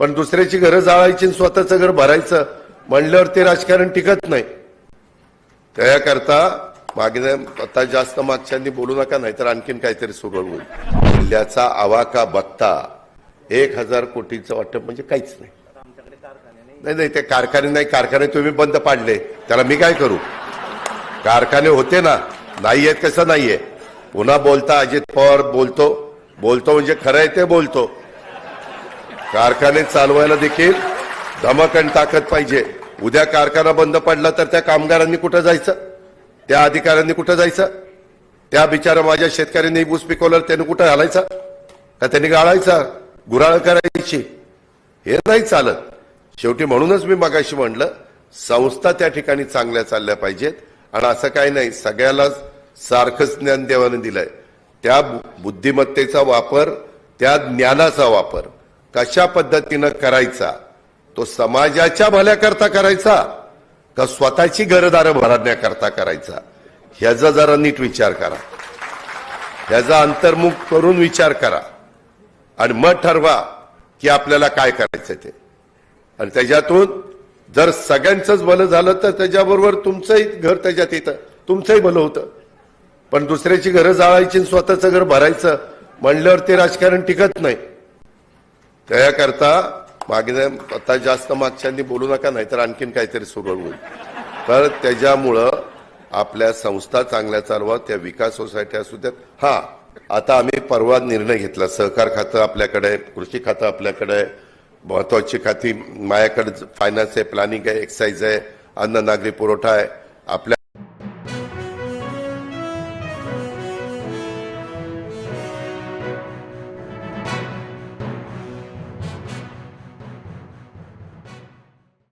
पण दुसऱ्याची घरं जाळायची आणि स्वतःचं घर भरायचं म्हणल्यावर ते राजकारण टिकत नाही. त्याकरता मागे आता जास्त मागच्यांनी बोलू नका नाहीतर आणखीन काहीतरी सुरू होईल. जिल्ह्याचा आवाका बघता एक हजार कोटीचं वाटप म्हणजे काहीच नाही. नाही नाही ते कारखाने नाही कारखाने तुम्ही बंद पाडले. त्याला मी काय करू? कारखाने होते ना नाही आहेत कसं नाहीये. पुन्हा बोलता अजित पवार बोलतो. बोलतो म्हणजे खरं आहे ते बोलतो. कारखाने चालवायला देखील धमक आणि ताकद पाहिजे. उद्या कारखाना बंद पडला तर त्या कामगारांनी कुठं जायचं? त्या अधिकाऱ्यांनी कुठं जायचं? त्या बिचारा माझ्या शेतकऱ्यांनी ऊस पिकवलं त्यांनी कुठं घालायचा? का त्यांनी गाळायचा? गुराळ करायची? हे नाही चालत. शेवटी म्हणूनच मी मगाशी म्हणलं संस्था त्या ठिकाणी चांगल्या चालल्या पाहिजेत. आणि असं काही नाही सगळ्यालाच सारखंच ज्ञान देवाने दिलंय. त्या बु- बुद्धिमत्तेचा वापर त्या ज्ञानाचा वापर. कशा पद्धतीनं करायचा? तो समाजाच्या भल्याकरता करायचा का स्वतःची घरदारं भरण्याकरता करायचा? ह्याचा जरा नीट विचार करा. ह्याचा अंतर्मुख करून विचार करा. आणि मग ठरवा की आपल्याला काय करायचं ते. आणि त्याच्यातून जर सगळ्यांचंच भलं झालं तर त्याच्याबरोबर तुमचंही घर त्याच्यात येतं. तुमचंही भलं होतं. पण दुसऱ्याची घरं जाळायची आणि स्वतःचं घर भरायचं म्हणल्यावर ते राजकारण टिकत नाही. त्याकरता मागे आता जास्त मागच्यांनी बोलू नका नाहीतर आणखीन काहीतरी सुरू होईल. तर त्याच्यामुळं आपल्या संस्था चांगल्या चालवा त्या विकास सोसायटी असू द्यात. हा आता आम्ही परवा निर्णय घेतला. सहकार खातं आपल्याकडे कृषी खातं आपल्याकडे महत्वाची खाती. माझ्याकडे फायनान्स आहे प्लॅनिंग आहे एक्साईज आहे अन्न नागरी पुरवठा आहे. आपल्या